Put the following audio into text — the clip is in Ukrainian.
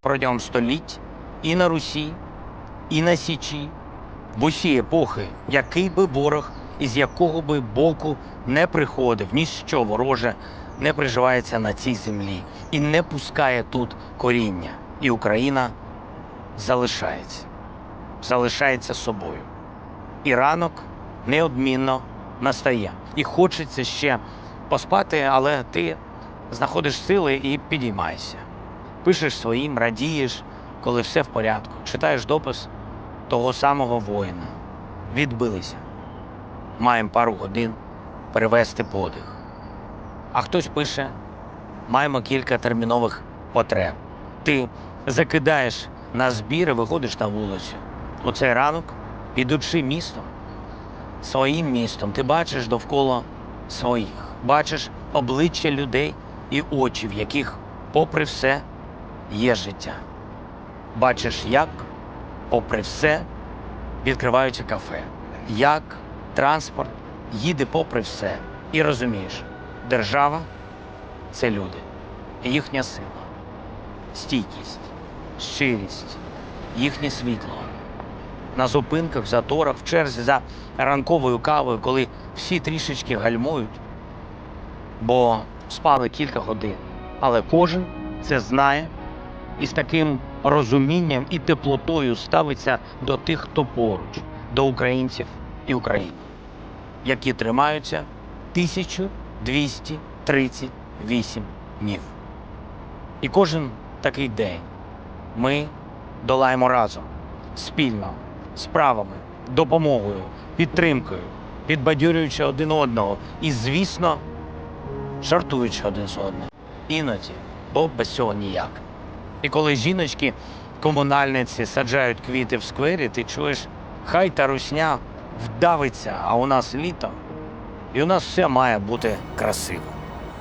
протягом століть і на Русі, і на Січі, в усі епохи, який би ворог із якого би боку не приходив, ніщо вороже не приживається на цій землі і не пускає тут коріння. І Україна залишається, залишається собою. І ранок неодмінно настає. І хочеться ще поспати, але ти знаходиш сили і підіймаєшся. Пишеш своїм, радієш, коли все в порядку. Читаєш допис того самого воїна. Відбилися. Маємо пару годин перевести подих. А хтось пише: маємо кілька термінових потреб. Ти закидаєш на збір і виходиш на вулицю. У цей ранок, ідучи містом, своїм містом, ти бачиш довкола своїх, бачиш обличчя людей і очі, в яких, попри все, є життя. Бачиш, як, попри все, відкриваються кафе, як транспорт їде попри все. І розумієш, держава це люди, їхня сила, стійкість, щирість, їхнє світло. На зупинках, заторах, в черзі за ранковою кавою, коли всі трішечки гальмують, бо спали кілька годин. Але кожен це знає і з таким розумінням і теплотою ставиться до тих, хто поруч, до українців і України, які тримаються 1238 днів. І кожен такий день ми долаємо разом, спільно, справами, допомогою, підтримкою, підбадьорюючи один одного і, звісно, жартуючи один з одним. Іноді, бо без цього ніяк. І коли жіночки, комунальниці саджають квіти в сквері, ти чуєш, хай та русня вдавиться, а у нас літо, і у нас все має бути красиво.